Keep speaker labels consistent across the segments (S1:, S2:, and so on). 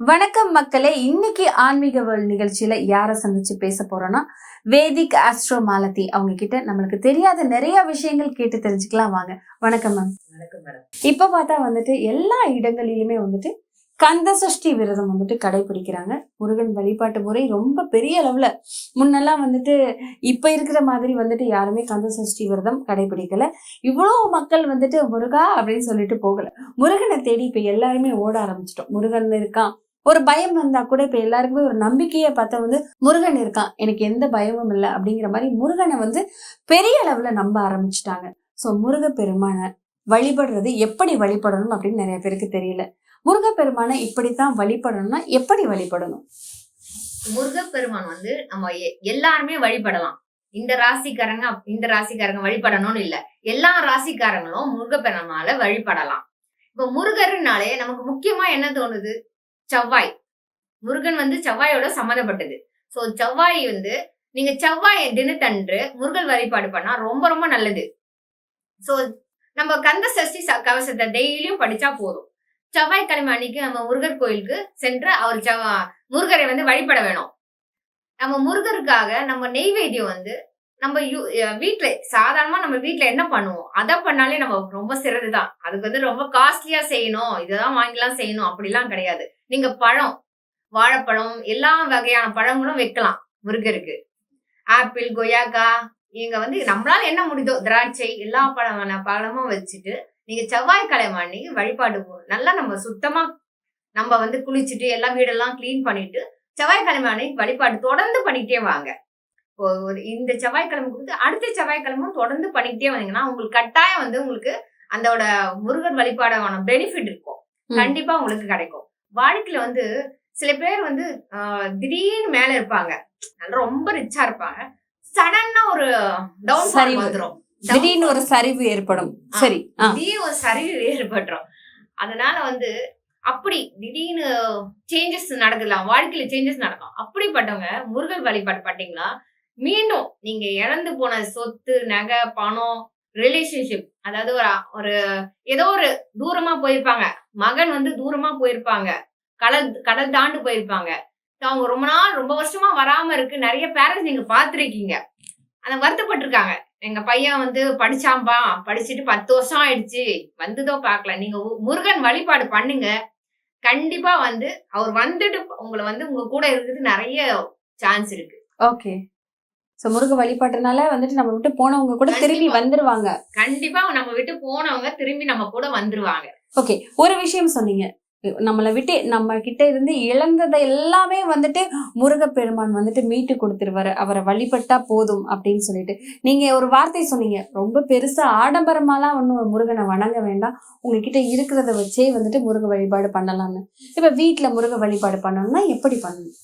S1: வணக்கம் மக்களே இன்னைக்கு ஆன்மீக வேர்ல்ட் நிகழ்ச்சியில யாரை சந்திச்சு பேச போறோம்னா வேதிக் ஆஸ்ட்ரோ மாலதி அவங்க கிட்ட நம்மளுக்கு தெரியாத நிறைய விஷயங்கள் கேட்டு தெரிஞ்சுக்கலாம் வாங்க. வணக்கம் மேம்
S2: வணக்கம் மேடம்
S1: இப்ப பார்த்தா வந்துட்டு எல்லா இடங்களிலுமே வந்துட்டு கந்த சஷ்டி விரதம் வந்துட்டு கடைபிடிக்கிறாங்க. முருகன் வழிபாட்டு முறை ரொம்ப பெரிய அளவுல. முன்னெல்லாம் வந்துட்டு இப்ப இருக்கிற மாதிரி வந்துட்டு யாருமே கந்த சஷ்டி விரதம் கடைபிடிக்கல. இவ்வளவு மக்கள் வந்துட்டு முருகா அப்படின்னு சொல்லிட்டு போகல. முருகனை தேடி இப்ப எல்லாருமே ஓட ஆரம்பிச்சிட்டோம். முருகன் இருக்கான் ஒரு பயம் வந்தா கூட இப்ப எல்லாருக்குமே ஒரு நம்பிக்கையை பார்த்தா வந்து முருகன் இருக்கான். எனக்கு எந்த பயமும் இல்லை அப்படிங்கிற மாதிரி முருகனை வந்து பெரிய அளவுல நம்ப ஆரம்பிச்சிட்டாங்க. ஸோ முருக பெருமானை வழிபடுறது எப்படி வழிபடணும் அப்படின்னு நிறைய பேருக்கு தெரியல. முருகப்பெருமானை இப்படித்தான் வழிபடணும்னா எப்படி வழிபடணும்?
S2: முருகப்பெருமான் வந்து நம்ம எ- எல்லாருமே வழிபடலாம். இந்த ராசிக்காரங்க இந்த ராசிக்காரங்க வழிபடணும்னு இல்ல. எல்லா ராசிக்காரங்களும் முருகப்பெருமானால வழிபடலாம். இப்ப முருகர்னாலே நமக்கு முக்கியமா என்ன தோணுது? செவ்வாய். முருகன் வந்து செவ்வாயோட சம்மந்தப்பட்டது. ஸோ செவ்வாய் வந்து நீங்க செவ்வாய் தினத்தன்று முருகன் வழிபாடு பண்ணா ரொம்ப ரொம்ப நல்லது. ஸோ நம்ம கந்த சஷ்டி ச- கவசத்தை டெய்லியும் படிச்சா போதும். செவ்வாய்க்கிழமை அன்னைக்கு நம்ம முருகர் கோயிலுக்கு சென்று அவர் செவ்வா முருகரை வந்து வழிபட வேணும். நம்ம முருகருக்காக நம்ம நெய்வேத்தியம் வந்து நம்ம யூ- வீட்டில் சாதாரணமாக நம்ம வீட்டில் என்ன பண்ணுவோம்? அதை பண்ணாலே நம்ம ரொம்ப சிறதுதான் அதுக்கு வந்து ரொம்ப காஸ்ட்லியாக செய்யணும். இதெல்லாம் வாங்கிலாம் செய்யணும். அப்படிலாம் கிடையாது. நீங்கள் பழம் வாழைப்பழம் எல்லா வகையான பழங்களும் வைக்கலாம் முருகருக்கு. ஆப்பிள் கொய்யாக்கா இங்கே வந்து நம்மளால என்ன முடியுதோ திராட்சை எல்லா பழமான பழமும் வச்சுட்டு நீங்கள் செவ்வாய்க்கிழமை அன்னைக்கு வழிபாடு நல்லா நம்ம சுத்தமாக நம்ம வந்து குளிச்சுட்டு எல்லா வீடெல்லாம் க்ளீன் பண்ணிட்டு செவ்வாய்க்கிழமை அன்னைக்கு வழிபாடு தொடர்ந்து பண்ணிக்கிட்டே வாங்க. ஒரு இந்த செவ்வாய்க்கிழமை கொடுத்து அடுத்த செவ்வாய்க்கிழமும் தொடர்ந்து பண்ணிக்கிட்டே வந்தீங்கன்னா உங்களுக்கு கட்டாயம் வந்து உங்களுக்கு அதோட முருகர் வழிபாடான பெனிஃபிட் இருக்கும். கண்டிப்பா உங்களுக்கு கிடைக்கும். வாழ்க்கையில வந்து சில பேர் வந்து திடீர்னு மேல இருப்பாங்க. ரொம்ப ரிச்சா இருப்பாங்க. சடனா ஒரு டவுன்
S1: சரிவு.
S2: வந்துரும்.
S1: திடீர்னு ஒரு சரிவு ஏற்படும். சரி.
S2: திடீர்னு ஒரு சரிவு ஏற்பட்டுரும். அதனால வந்து அப்படி திடீர்னு சேஞ்சஸ் நடக்கலாம் வாழ்க்கையில சேஞ்சஸ் நடக்கும். அப்படிப்பட்டவங்க முருகன் வழிபாடு பண்ணீங்களா மீண்டும் நீங்க இழந்து போன சொத்து நகை பணம் ரிலேஷன்ஷிப் அதாவது ஒரு ஒரு ஏதோ ஒரு தூரமா போயிருப்பாங்க. மகன் வந்து தூரமா போயிருப்பாங்க. கடல் கடல் தாண்டு போயிருப்பாங்க. அவங்க ரொம்ப நாள் ரொம்ப வருஷமா வராம இருக்கு. நிறைய பேரண்ட்ஸ் நீங்க பாத்திருக்கீங்க அந்த வருத்தப்பட்டிருக்காங்க. எங்க பையன் வந்து படிச்சாம்பா படிச்சுட்டு பத்து வருஷம் ஆயிடுச்சு. வந்துதோ பார்க்கல. நீங்க முருகன் வழிபாடு பண்ணுங்க. கண்டிப்பா வந்து அவர் வந்துட்டு உங்களை வந்து உங்க கூட இருக்கிறது நிறைய சான்ஸ் இருக்கு.
S1: ஓகே சோ முருக வழிபாட்டுனால வந்துட்டு நம்ம விட்டு போனவங்க கூட திரும்பி. வந்துருவாங்க.
S2: கண்டிப்பா நம்ம விட்டு போனவங்க திரும்பி நம்ம கூட வந்துருவாங்க.
S1: ஓகே ஒரு விஷயம் சொன்னீங்க. நம்மளை விட்டு நம்ம கிட்ட இருந்து இழந்ததை எல்லாமே வந்துட்டு முருகப்பெருமான் வந்துட்டு மீட்டு கொடுத்துருவாரு. அவரை வழிபட்டா போதும் அப்படின்னு சொல்லிட்டு. நீங்க ஒரு வார்த்தை சொன்னீங்க. ரொம்ப பெருசா ஆடம்பரமாலாம் ஒன்றும் முருகனை வணங்க வேண்டாம். உங்ககிட்ட இருக்கிறத வச்சே வந்துட்டு முருக வழிபாடு பண்ணலாம்னு. இப்ப வீட்ல முருக வழிபாடு பண்ணணும்னா எப்படி பண்ணணும்?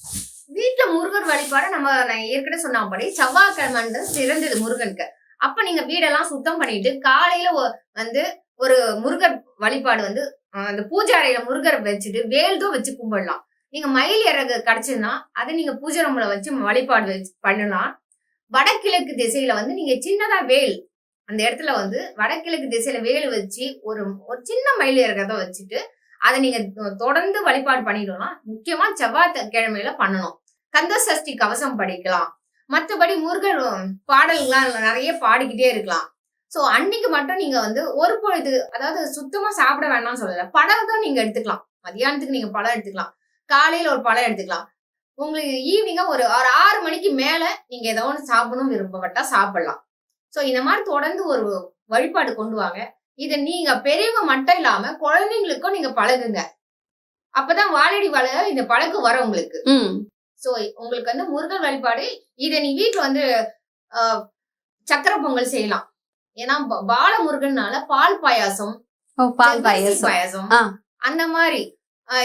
S2: வீட்டுல முருகர் வழிபாடு நம்ம நான் ஏற்கனவே சொன்னபடி செவ்வாய்க்கிழமை சிறந்தது முருகனுக்கு. அப்ப நீங்க வீடெல்லாம் சுத்தம் பண்ணிட்டு காலையில வந்து ஒரு முருகர் வழிபாடு வந்து அந்த பூஜை அறையில முருகரை வச்சுட்டு வேல்தும் வச்சு கும்பிடலாம். நீங்க மயில் இறகு கிடைச்சதுன்னா அதை நீங்க பூஜை ரூம்ல வச்சு வழிபாடு வச்சு பண்ணலாம். வடகிழக்கு திசையில வந்து நீங்க சின்னதா வேல் அந்த இடத்துல வந்து வடகிழக்கு திசையில வேல் வச்சு ஒரு ஒரு சின்ன மயில் இறகத்தை வச்சுட்டு அதை நீங்க தொடர்ந்து வழிபாடு பண்ணிடலாம். முக்கியமா செவ்வாய் கிழமையில பண்ணணும். கந்த சஷ்டி கவசம் படிக்கலாம். மற்றபடி முருகன் பாடல்கள்லாம் நிறைய பாடிக்கிட்டே இருக்கலாம். சோ அன்னைக்கு மட்டும் நீங்க வந்து ஒரு பொழுது அதாவது சுத்தமா சாப்பிட வேண்டாம்னு சொல்லல. பழம் தான் நீங்க எடுத்துக்கலாம். மதியானத்துக்கு நீங்க பழம் எடுத்துக்கலாம். காலையில ஒரு பழம் எடுத்துக்கலாம். உங்களுக்கு ஈவினிங்கா ஒரு ஒரு ஆறு மணிக்கு மேல நீங்க ஏதோ ஒன்று சாப்பிடணும் விருப்பப்பட்டா சாப்பிடலாம். சோ இந்த மாதிரி தொடர்ந்து ஒரு வழிபாடு கொண்டு வாங்க. இதை நீங்க பெரியவங்க மட்டும் இல்லாம குழந்தைங்களுக்கும் நீங்க பழகுங்க. அப்பதான் வாழடி வாழ இந்த பழக்கம் வரும் உங்களுக்கு. சோ உங்களுக்கு வந்து முருகன் வழிபாடு இதை நீ வீட்டுல வந்து சக்கரை பொங்கல் செய்யலாம். ஏன்னா பால முருகன்னால பால் பாயாசம்
S1: பால் பாயசம்.
S2: பாயாசம். அந்த மாதிரி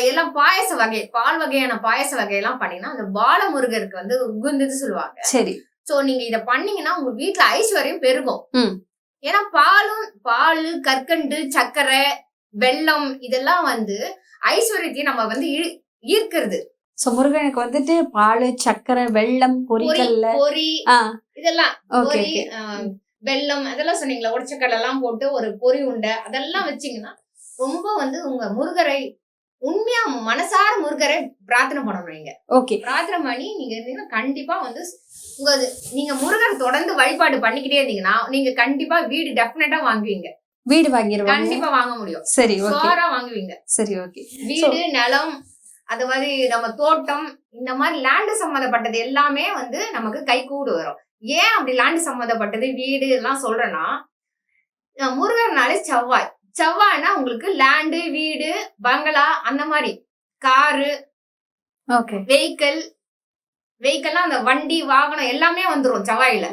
S2: எல்லாம் பாயச வகை பால் வகையான பாயச வகையெல்லாம் பண்ணீங்கன்னா அந்த பால முருகருக்கு வந்து உகுந்தது சொல்லுவாங்க.
S1: சரி.
S2: சோ நீங்க இத பண்ணீங்கன்னா உங்க வீட்டுல ஐஸ்வர்யம் பெருகும். ஏன்னா பாலும் பால் கற்கண்டு சர்க்கரை வெல்லம் இதெல்லாம் வந்து ஐஸ்வர்யத்தையும் நம்ம வந்து ஈர்க்கிறது.
S1: சோ முருகனுக்கு வந்துட்டு பால் சக்கரை
S2: பொரி
S1: பொரிக்கல்ல
S2: பொரி இதெல்லாம்
S1: ஓகே
S2: வெல்லம் அதெல்லாம் சொன்னீங்களா? உடச்சக்கடலை எல்லாம் போட்டு ஒரு பொரி உண்டை. அதெல்லாம் வச்சீங்கன்னா ரொம்ப வந்து உங்க முருகரை உண்மையா மனசார முருகரை பிரார்த்தனை பண்ணணும் நீங்க.
S1: ஓகே
S2: பிரார்த்தனை பண்ணி நீங்க இருந்தீங்கன்னா கண்டிப்பா வந்து உங்க நீங்க முருகர் தொடர்ந்து வழிபாடு பண்ணிக்கிட்டே இருந்தீங்கன்னா நீங்க கண்டிப்பா வீடு டெஃபினட்டா வாங்குவீங்க.
S1: வீடு வாங்கிடுவாங்க
S2: கண்டிப்பா வாங்க முடியும்.
S1: சரி ஓகே
S2: சோரா வாங்குவீங்க.
S1: சரி ஓகே
S2: வீடு நிலம் அது மாதிரி நம்ம தோட்டம் இந்த மாதிரி லேண்டு சம்மந்தப்பட்டது எல்லாமே வந்து நமக்கு கை கூடு வரும். ஏன் அப்படி லேண்டு சம்மந்தப்பட்டது வீடு எல்லாம் சொல்றேன்னா முருகர்னாலே செவ்வாய். செவ்வாய்னா உங்களுக்கு லேண்டு வீடு பங்களா அந்த மாதிரி. காரு
S1: ஓகே
S2: வெஹிக்கிள் வெஹிக்கிள்லாம் அந்த வண்டி வாகனம் எல்லாமே வந்துரும் செவ்வாயில.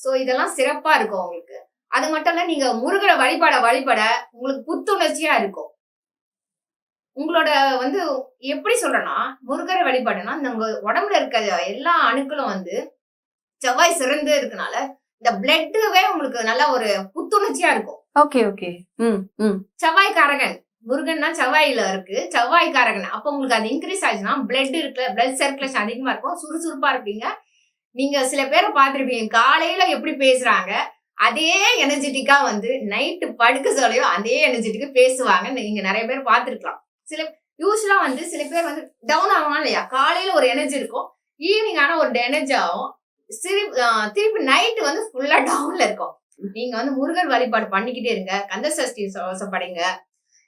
S2: சோ இதெல்லாம் சிறப்பா இருக்கும் உங்களுக்கு. அது மட்டும் இல்ல நீங்க முருகரை வழிபட வழிபட உங்களுக்கு புத்துணர்ச்சியா இருக்கும். உங்களோட வந்து எப்படி சொல்றேன்னா முருகரை வழிபாடுனா உங்க உடம்புல இருக்க எல்லா அணுக்களும் வந்து செவ்வாய் சிறந்து இருக்கனால இந்த பிளட்டுவே உங்களுக்கு நல்ல ஒரு புத்துணர்ச்சியா இருக்கும்.
S1: Okay okay. ம் ம்.
S2: செவ்வாய்க்காரகன். முருகன்னா செவ்வாயில இருக்கு. செவ்வாய்க்காரகன். அப்ப உங்களுக்கு அது இன்க்ரீஸ் ஆச்சுன்னா பிளட் இருக்குல்ல பிளட் சர்க்குலேஷன் அதிகமா இருக்கும். சுறுசுறுப்பா இருப்பீங்க. நீங்க சில பேரை பார்த்திருப்பீங்க. காலையில எப்படி பேசுறாங்க அதே எனர்ஜெட்டிக்கா வந்து நைட்டு படுக்க சொல்லையோ அதே எனர்ஜெட்டிக்கா பேசுவாங்க நீங்க நிறைய பேர் பார்த்திருக்கலாம். சில யூஸ்வலா வந்து சில பேர் வந்து டவுன் ஆகலாம் இல்லையா? காலையில ஒரு எனர்ஜி இருக்கும். ஈவினிங் ஆனா ஒரு எனர்ஜி ஆகும். ஆஹ் திருப்பி நைட்டு வந்து ஃபுல்லா டவுன்ல இருக்கும். நீங்க வந்து முருகர் வழிபாடு பண்ணிக்கிட்டே இருங்க. கந்த சஷ்டி சவசம் படிங்க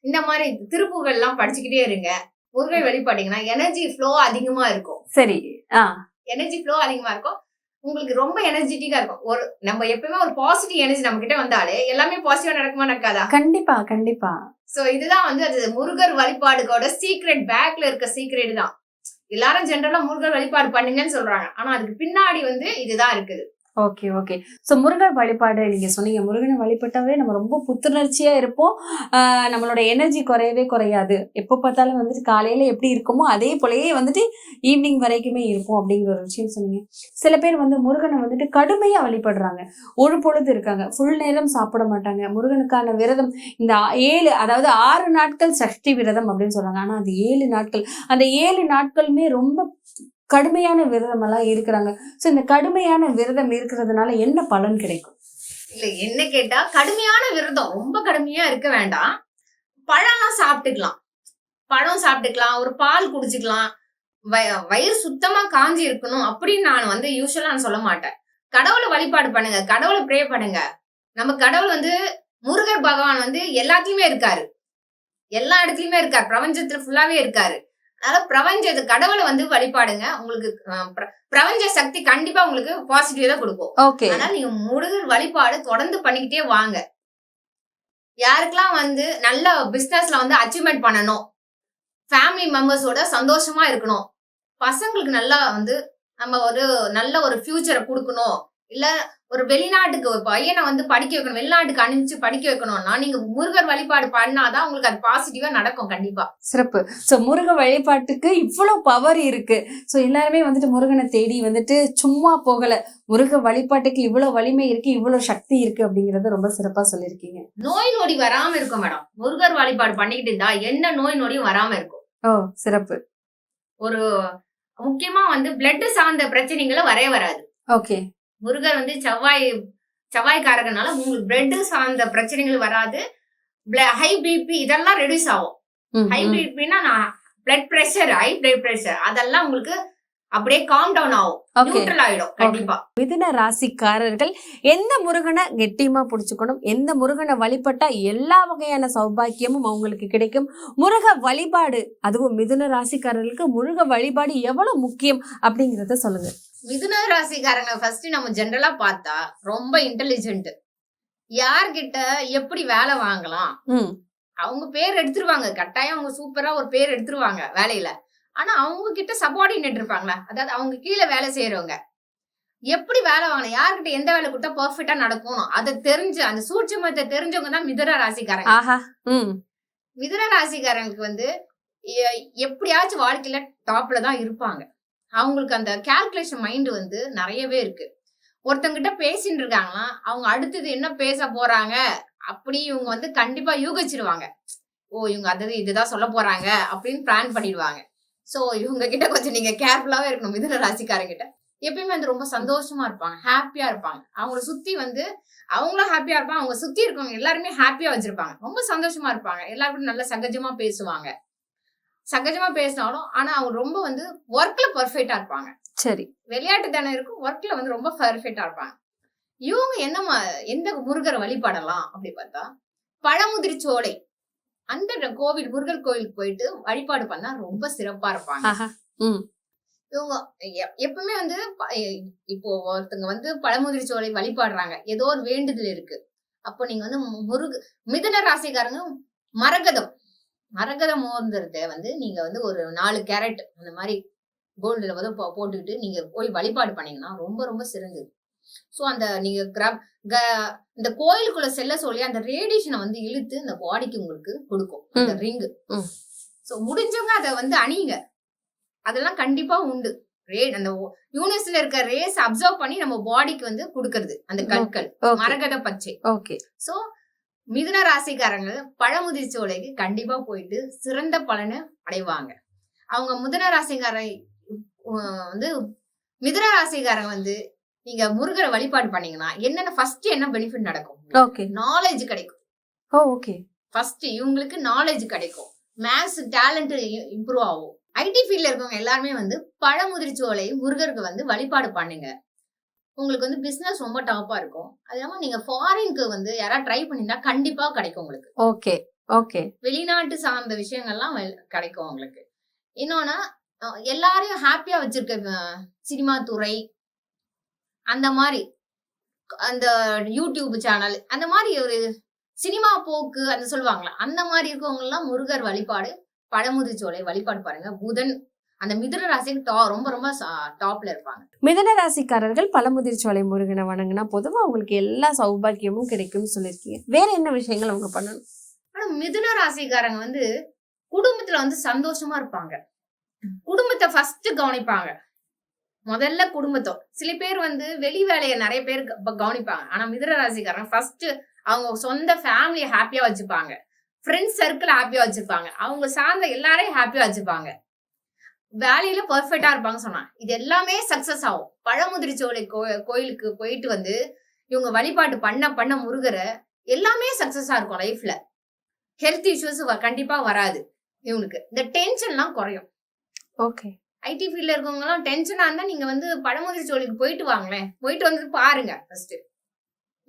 S2: இந்த மாதிரி திருப்புகள் எல்லாம் படிச்சுக்கிட்டே இருங்க. முருகர் வழிபாட்டீங்கன்னா எனர்ஜி ஃப்ளோ அதிகமா இருக்கும்.
S1: சரி
S2: எனர்ஜி ஃப்ளோ அதிகமா இருக்கும். உங்களுக்கு ரொம்ப எனர்ஜெட்டிக்கா இருக்கும். ஒரு நம்ம எப்பயுமே ஒரு பாசிட்டிவ் எனர்ஜி நம்ம கிட்ட வந்தாலே எல்லாமே பாசிட்டிவா நடக்குமா நடக்காதா?
S1: கண்டிப்பா கண்டிப்பா.
S2: சோ இதுதான் வந்து அது முருகர் வழிபாடுகளோட சீக்ரெட் பேக்ல இருக்க சீக்ரெட் தான். எல்லாரும் ஜென்ரலா முருகர் வழிபாடு பண்ணுங்கன்னு சொல்றாங்க. ஆனா அதுக்கு பின்னாடி வந்து இதுதான் இருக்குது.
S1: ஓகே ஓகே ஸோ முருகன் வழிபாடு நீங்க சொன்னீங்க. முருகனை வழிபட்டாவே நம்ம ரொம்ப புத்துணர்ச்சியா இருப்போம். நம்மளோட எனர்ஜி குறையவே குறையாது. எப்போ பார்த்தாலும் வந்துட்டு காலையில எப்படி இருக்குமோ அதே போலயே வந்துட்டு ஈவினிங் வரைக்குமே இருப்போம் அப்படிங்கிற ஒரு விஷயம் சொன்னீங்க. சில பேர் வந்து முருகனை வந்துட்டு கடுமையா வழிபடுறாங்க. ஒரு பொழுது இருக்காங்க. ஃபுல் நேரம் சாப்பிட மாட்டாங்க. முருகனுக்கான விரதம் இந்த ஏழு அதாவது ஆறு நாட்கள் சஷ்டி விரதம் அப்படின்னு சொல்றாங்க. ஆனா அது ஏழு நாட்கள் அந்த ஏழு நாட்களுமே ரொம்ப கடுமையான விரதம் எல்லாம் இருக்கிறாங்க. ஸோ இந்த கடுமையான விரதம் இருக்கிறதுனால என்ன பலன் கிடைக்கும்?
S2: இல்ல என்ன கேட்டா கடுமையான விரதம் ரொம்ப கடுமையா இருக்க வேண்டாம். பழம்லாம் சாப்பிட்டுக்கலாம். பழம் சாப்பிட்டுக்கலாம். ஒரு பால் குடிச்சுக்கலாம். வய- வயிறு சுத்தமா காஞ்சி இருக்கணும் அப்படின்னு நான் வந்து யூஸ்வலா நான் சொல்ல மாட்டேன். கடவுளை வழிபாடு பண்ணுங்க. கடவுளை ப்ரே பண்ணுங்க. நம்ம கடவுள் வந்து முருகர் பகவான் வந்து எல்லாத்துலயுமே இருக்காரு. எல்லா இடத்துலயுமே இருக்காரு. பிரபஞ்சத்துல ஃபுல்லாவே இருக்காரு. அதனால பிரபஞ்ச கடவுளை வந்து வழிபாடுங்க. உங்களுக்கு பிரபஞ்ச சக்தி கண்டிப்பா உங்களுக்கு பாசிட்டிவ் தான் கொடுக்கும்.
S1: ஓகே.
S2: அதனால நீங்க முருகர் வழிபாடு தொடர்ந்து பண்ணிக்கிட்டே வாங்க. யாருக்கெல்லாம் வந்து நல்ல பிசினஸ்ல வந்து அச்சீவ்மெண்ட் பண்ணணும் ஃபேமிலி மெம்பர்ஸோட சந்தோஷமா இருக்கணும் பசங்களுக்கு நல்லா வந்து நம்ம ஒரு நல்ல ஒரு ஃபியூச்சரை கொடுக்கணும் இல்ல ஒரு வெளிநாட்டுக்கு ஒரு பையனை வந்து படிக்க வைக்கணும் வெளிநாட்டுக்கு அனுப்பிச்சு படிக்க வைக்கணும்னா நீங்க முருகர் வழிபாடு பண்ணாதான் உங்களுக்கு அது பாசிட்டிவா நடக்கும் கண்டிப்பா.
S1: சிறப்பு. ஸோ முருக வழிபாட்டுக்கு இவ்வளோ பவர் இருக்கு. ஸோ எல்லாருமே வந்துட்டு முருகனை தேடி வந்துட்டு சும்மா போகல. முருக வழிபாட்டுக்கு இவ்வளோ வலிமை இருக்கு இவ்வளோ சக்தி இருக்கு அப்படிங்கறத ரொம்ப சிறப்பா சொல்லியிருக்கீங்க.
S2: நோய் நொடி வராம இருக்கும் மேடம். முருகர் வழிபாடு பண்ணிக்கிட்டு இருந்தா என்ன நோய் நொடியும் வராம இருக்கும்.
S1: ஓ சிறப்பு.
S2: ஒரு முக்கியமா வந்து பிளட் சார்ந்த பிரச்சனைகளை வரவே வராது.
S1: ஓகே.
S2: முருகர் வந்து செவ்வாய் செவ்வாய்க்காரகனால உங்களுக்கு பிளட் சார்ந்த பிரச்சனைகள் வராது. ஹை பிபி இதெல்லாம் ரெடியூஸ் ஆகும். ஹை
S1: ம்.
S2: பிபினா நான் blood pressure high blood pressure அதெல்லாம் உங்களுக்கு அப்படியே காம் டவுன் ஆகும். நியூட்ரல் ஆயிடும் கண்டிப்பா.
S1: மிதுன ராசிக்காரர்கள் எந்த முருகனை கெட்டியமா புடிச்சுக்கணும் எந்த முருகனை வழிபட்டா எல்லா வகையான சௌபாக்கியமும் அவங்களுக்கு கிடைக்கும். முருக வழிபாடு அதுவும் மிதுன ராசிக்காரர்களுக்கு முருக வழிபாடு எவ்வளவு முக்கியம் அப்படிங்கறத சொல்லுங்க.
S2: மிதுன ராசிக்காரங்க ஃபர்ஸ்ட் நம்ம ஜென்ரலா பார்த்தா ரொம்ப இன்டெலிஜென்ட் யார்கிட்ட எப்படி வேலை வாங்கலாம்? அவங்க பேர் எடுத்துருவாங்க. கட்டாயம் அவங்க சூப்பரா ஒரு பேர் எடுத்துருவாங்க வேலையில. ஆனா அவங்க கிட்ட சபார்டினேட் இருப்பாங்களா? அதாவது அவங்க கீழே வேலை செய்யறவங்க. எப்படி வேலை வாங்கணும்? யார்கிட்ட எந்த வேலை கொடுத்தா பர்ஃபெக்டா நடக்கும் அதை தெரிஞ்சு அந்த சூட்சமத்தை தெரிஞ்சவங்க தான் மிதுன ராசிக்காரங்க.
S1: ஆஹா ம்.
S2: மிதுன ராசிக்காரங்களுக்கு வந்து எப்படியாச்சும் வாழ்க்கையில டாப்ல தான் இருப்பாங்க. அவங்களுக்கு அந்த கால்குலேஷன் மைண்ட் வந்து நிறையவே இருக்கு. ஒருத்தங்கிட்ட பேசிட்டு இருக்காங்களாம் அவங்க அடுத்தது என்ன பேச போறாங்க? அப்படி இவங்க வந்து கண்டிப்பா யூகிச்சிருவாங்க. ஓ இவங்க அது இதுதான் சொல்ல போறாங்க அப்படின்னு பிளான் பண்ணிடுவாங்க. சோ இவங்க கிட்ட கொஞ்சம் நீங்க கேர்ஃபுல்லாவே இருக்கணும் மிதுன ராசிக்காரங்கிட்ட. எப்பயுமே வந்து ரொம்ப சந்தோஷமா இருப்பாங்க ஹாப்பியா இருப்பாங்க. அவங்கள சுத்தி வந்து அவங்களும் ஹாப்பியா இருப்பாங்க அவங்க சுத்தி இருக்கவங்க எல்லாருமே ஹாப்பியா வச்சிருப்பாங்க. ரொம்ப சந்தோஷமா இருப்பாங்க. எல்லாரும் கூட நல்லா சகஜமா பேசுவாங்க. சகஜமா பேசினாலும் ஆனா அவங்க ரொம்ப வந்து ஒர்க்ல பர்ஃபெக்டா இருப்பாங்க.
S1: சரி.
S2: விளையாட்டு தானே இருக்கும் ஒர்க்ல வந்து ரொம்ப பர்ஃபெக்டா இருப்பாங்க. இவங்க என்ன எந்த முருகரை வழிபடலாம் அப்படி பார்த்தா பழமுதிரி சோலை. அந்த கோவில் முருகர் கோவிலுக்கு போயிட்டு வழிபாடு பண்ணா ரொம்ப சிறப்பா இருப்பாங்க. இவங்க எப்பவுமே வந்து இப்போ ஒருத்தங்க வந்து பழமுதிரி சோலை வழிபாடுறாங்க. ஏதோ ஒரு வேண்டுதல் இருக்கு. அப்போ நீங்க வந்து முருக மிதுன ராசிக்காரங்க மரகதம். மரகத மோதிரத்தை வந்து நீங்க வந்து ஒரு நாலு கேரட் அந்த மாதிரி கோல்டுல வந்து போட்டுக்கிட்டு நீங்க போய் வழிபாடு பண்ணீங்கன்னா ரொம்ப ரொம்ப சிறந்தது. ஸோ அந்த நீங்க கிர- க- இந்த கோயிலுக்குள்ள செல்ல சொல்லி அந்த ரேடியேஷனை வந்து இழுத்து இந்த பாடிக்கு உங்களுக்கு கொடுக்கும். அந்த. ரிங்கு. ஸோ முடிஞ்சவங்க அதை வந்து அணியுங்க அதெல்லாம் கண்டிப்பா உண்டு. ரே அந்த யூனிவர்ஸ்ல இருக்க ரேஸ் அப்சர்வ் பண்ணி நம்ம பாடிக்கு வந்து கொடுக்கறது. அந்த கற்கள். மரகத பச்சை.
S1: ஓகே.
S2: சோ மிதுன ராசிக்காரங்க பழமுதிர் சோலைக்கு கண்டிப்பா போயிட்டு சிறந்த பலனை அடைவாங்க. அவங்க மிதுன ராசிக்கார உம், வந்து மிதுன ராசிக்காரங்க வந்து நீங்க முருகரை வழிபாடு பண்ணீங்கன்னா என்னென்ன ஃபர்ஸ்ட் என்ன பெனிஃபிட் நடக்கும்?
S1: ஓகே
S2: நாலேஜ் கிடைக்கும்.
S1: ஓ ஓகே
S2: ஃபர்ஸ்ட் இவங்களுக்கு நாலேஜ் கிடைக்கும். மேத்ஸ் டேலண்ட் இம்ப்ரூவ் ஆகும். ஐடி ஃபீல்ட்ல இருக்கவங்க எல்லாருமே வந்து பழமுதிரி சோலை முருகருக்கு வந்து வழிபாடு பண்ணுங்க. உங்களுக்கு வந்து பிசினஸ் ரொம்ப டாப்பா இருக்கும். அது இல்லாம நீங்க ஃபாரினுக்கு வந்து யாராவது ட்ரை பண்ணிருந்தா கண்டிப்பா கிடைக்கும் உங்களுக்கு.
S1: ஓகே ஓகே
S2: வெளிநாட்டு சார்ந்த விஷயங்கள்லாம் கிடைக்கும் உங்களுக்கு. இன்னொன்னு எல்லாரையும் ஹாப்பியா வச்சிருக்க சினிமா துறை அந்த மாதிரி அந்த யூடியூப் சேனல் அந்த மாதிரி ஒரு சினிமா போக்கு அந்த சொல்லுவாங்களா அந்த மாதிரி இருக்கவங்க எல்லாம் முருகர் வழிபாடு பழமுதிர் சோலை வழிபாடு பாருங்க. புதன் அந்த மிதுன ராசிக்கு டா- ரொம்ப ரொம்ப டாப்ல இருப்பாங்க.
S1: மிதன ராசிக்காரர்கள் பழமுதிர் சோலை முருகனை வணங்கினா பொதுவா அவங்களுக்கு எல்லா சௌபாக்கியமும் கிடைக்கும்னு சொல்லியிருக்கீங்க. வேற என்ன விஷயங்கள் அவங்க பண்ணணும்?
S2: ஆனா மிதுன ராசிக்காரங்க வந்து குடும்பத்துல வந்து சந்தோஷமா இருப்பாங்க. குடும்பத்தை ஃபர்ஸ்ட் கவனிப்பாங்க. முதல்ல குடும்பத்தோ சில பேர் வந்து வெளி வேலையை நிறைய பேர் க- கவனிப்பாங்க. ஆனா மிதுன ராசிக்காரங்க ஃபர்ஸ்ட் அவங்க சொந்த ஃபேமிலியை ஹாப்பியா வச்சுப்பாங்க. ஃப்ரெண்ட்ஸ் சர்க்கிள் ஹாப்பியா வச்சிருப்பாங்க அவங்க சார்ந்த எல்லாரையும் ஹாப்பியா வச்சுப்பாங்க. வேலையில பர்ஃபெக்டா இருப்பாங்க சொன்னா இது எல்லாமே சக்சஸ் ஆகும். பழமுதிரி சோலை கோ- கோயிலுக்கு போயிட்டு வந்து இவங்க வழிபாட்டு பண்ண பண்ண முருகரை எல்லாமே சக்சஸா இருக்கும் லைஃப்ல ஹெல்த் இஷ்யூஸ் கண்டிப்பா வராது இவங்களுக்கு இந்த டென்ஷன்லாம் குறையும்.
S1: ஓகே
S2: ஐடி ஃபீல்ட்ல இருக்கவங்க எல்லாம் டென்ஷனா இருந்தா நீங்க வந்து பழமுதிரி சோழிக்கு போயிட்டு வாங்களேன். போயிட்டு வந்து பாருங்க ஃபர்ஸ்ட்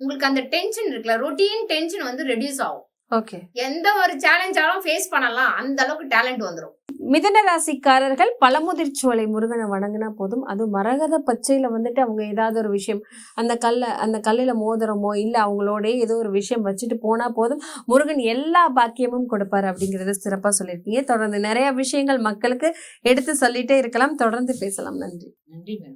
S2: உங்களுக்கு அந்த டென்ஷன் இருக்குல்ல ரொட்டீன் டென்ஷன் வந்து ரெடியூஸ் ஆகும்.
S1: ஓகே
S2: எந்த ஒரு சேலஞ்சாலும் ஃபேஸ் பண்ணலாம். அந்த அளவுக்கு டேலண்ட் வந்துடும்
S1: மிதன ராசிக்காரர்கள் பழமுதிர் சோலை முருகனை வணங்கினா போதும். அது மரகத பச்சையில் வந்துட்டு அவங்க ஏதாவது ஒரு விஷயம் அந்த கல்லை அந்த கல்லில் மோதிரமோ இல்லை அவங்களோட ஏதோ ஒரு விஷயம் வச்சுட்டு போனால் போதும். முருகன் எல்லா பாக்கியமும் கொடுப்பார் அப்படிங்கிறத சிறப்பாக சொல்லியிருக்கீங்க. தொடர்ந்து நிறைய விஷயங்கள் மக்களுக்கு எடுத்து சொல்லிட்டே இருக்கலாம். தொடர்ந்து பேசலாம். நன்றி.
S2: நன்றி மேம்.